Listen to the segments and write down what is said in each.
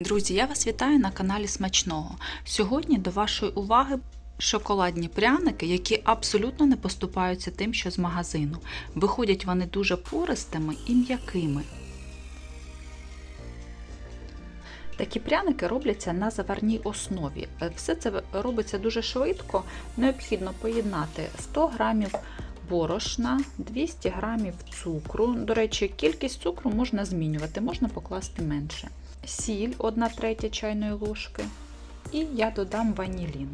Друзі, я вас вітаю на каналі Смачного. Сьогодні до вашої уваги шоколадні пряники, які абсолютно не поступаються тим, що з магазину. Виходять вони дуже пористими і м'якими. Такі пряники робляться на заварній основі. Все це робиться дуже швидко. Необхідно поєднати 100 грамів борошна, 200 грамів цукру. До речі, кількість цукру можна змінювати, можна покласти менше. Сіль 1 третя чайної ложки. І я додам ванілін.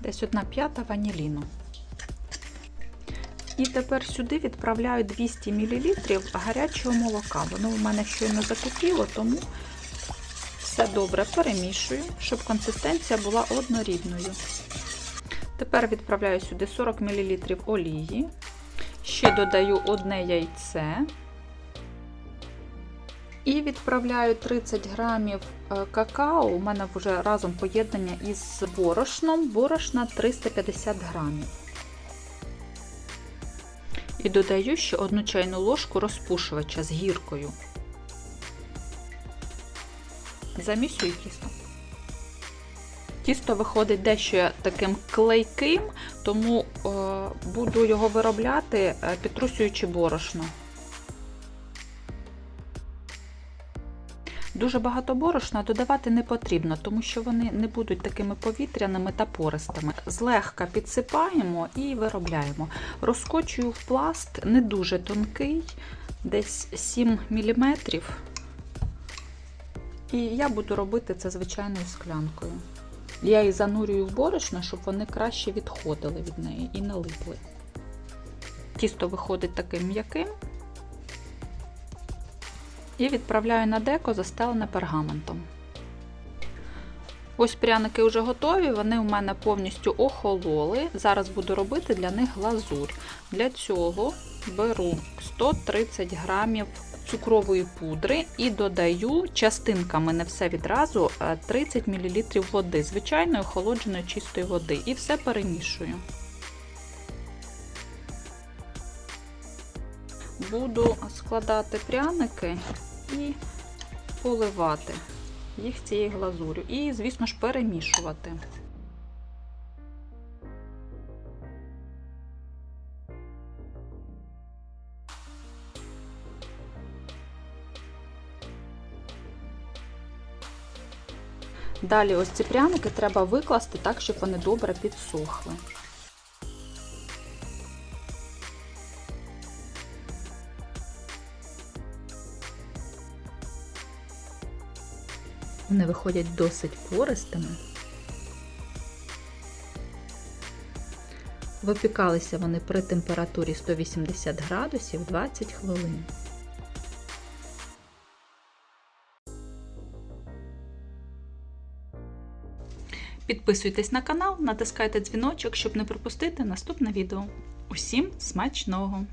Десь 1 п'ята ваніліну. І тепер сюди відправляю 200 мл гарячого молока. Воно у мене щойно закипіло, тому все добре перемішую, щоб консистенція була однорідною. Тепер відправляю сюди 40 мл олії. Ще додаю одне яйце. І відправляю 30 грамів какао. У мене вже разом поєднання із борошном. Борошна 350 грамів. І додаю ще одну чайну ложку розпушувача з гіркою. Замісюю тісто. Тісто виходить дещо таким клейким, тому е, буду його виробляти, е, підтрусюючи борошно. Дуже багато борошна додавати не потрібно, тому що вони не будуть такими повітряними та пористими. Злегка підсипаємо і виробляємо. Розкочую в пласт не дуже тонкий, десь 7 мм. І я буду робити це звичайною склянкою. Я їх занурюю в борошно, щоб вони краще відходили від неї і не липли. Тісто виходить таким м'яким. І відправляю на деко, застелене пергаментом. Ось пряники вже готові, вони у мене повністю охололи. Зараз буду робити для них глазурь. Для цього беру 130 грамів цукрової пудри і додаю частинками, не все відразу, 30 мл води, звичайної охолодженої чистої води. І все перемішую. Буду складати пряники і поливати їх цією глазурю. І, звісно ж, перемішувати. Далі ось ці пряники треба викласти так, щоб вони добре підсохли. Вони виходять досить пористими. Випікалися вони при температурі 180 градусів 20 хвилин. Підписуйтесь на канал, натискайте дзвіночок, щоб не пропустити наступне відео. Усім смачного!